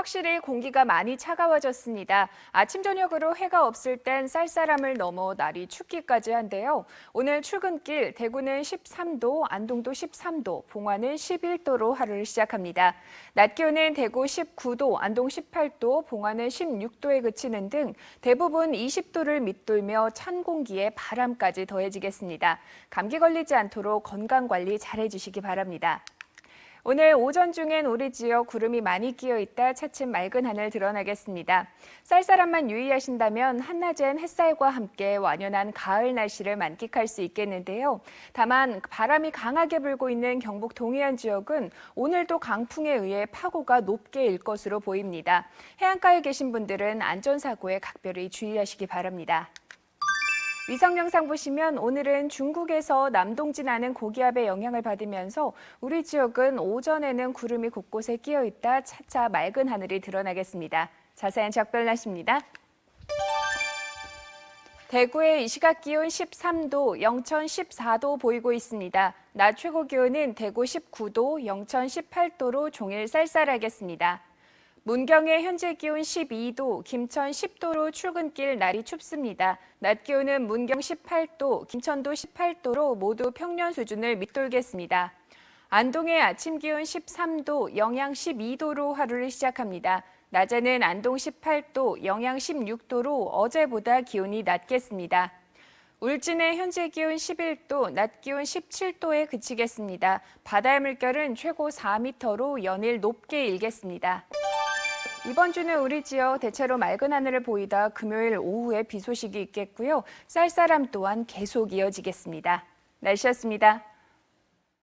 확실히 공기가 많이 차가워졌습니다. 아침 저녁으로 해가 없을 땐 쌀쌀함을 넘어 날이 춥기까지 한데요. 오늘 출근길 대구는 13도, 안동도 13도, 봉화는 11도로 하루를 시작합니다. 낮 기온은 대구 19도, 안동 18도, 봉화는 16도에 그치는 등 대부분 20도를 밑돌며 찬 공기에 바람까지 더해지겠습니다. 감기 걸리지 않도록 건강 관리 잘 해 주시기 바랍니다. 오늘 오전 중엔 우리 지역 구름이 많이 끼어 있다 차츰 맑은 하늘 드러나겠습니다. 쌀쌀함만 유의하신다면 한낮엔 햇살과 함께 완연한 가을 날씨를 만끽할 수 있겠는데요. 다만 바람이 강하게 불고 있는 경북 동해안 지역은 오늘도 강풍에 의해 파고가 높게 일 것으로 보입니다. 해안가에 계신 분들은 안전사고에 각별히 주의하시기 바랍니다. 위성 영상 보시면 오늘은 중국에서 남동진하는 고기압의 영향을 받으면서 우리 지역은 오전에는 구름이 곳곳에 끼어 있다 차차 맑은 하늘이 드러나겠습니다. 자세한 작별 날씨입니다. 대구의 이 시각 기온 13도, 영천 14도 보이고 있습니다. 낮 최고 기온은 대구 19도, 영천 18도로 종일 쌀쌀하겠습니다. 문경의 현재 기온 12도, 김천 10도로 출근길 날이 춥습니다. 낮 기온은 문경 18도, 김천도 18도로 모두 평년 수준을 밑돌겠습니다. 안동의 아침 기온 13도, 영양 12도로 하루를 시작합니다. 낮에는 안동 18도, 영양 16도로 어제보다 기온이 낮겠습니다. 울진의 현재 기온 11도, 낮 기온 17도에 그치겠습니다. 바다의 물결은 최고 4m로 연일 높게 일겠습니다. 이번 주는 우리 지역 대체로 맑은 하늘을 보이다 금요일 오후에 비 소식이 있겠고요. 쌀쌀함 또한 계속 이어지겠습니다. 날씨였습니다.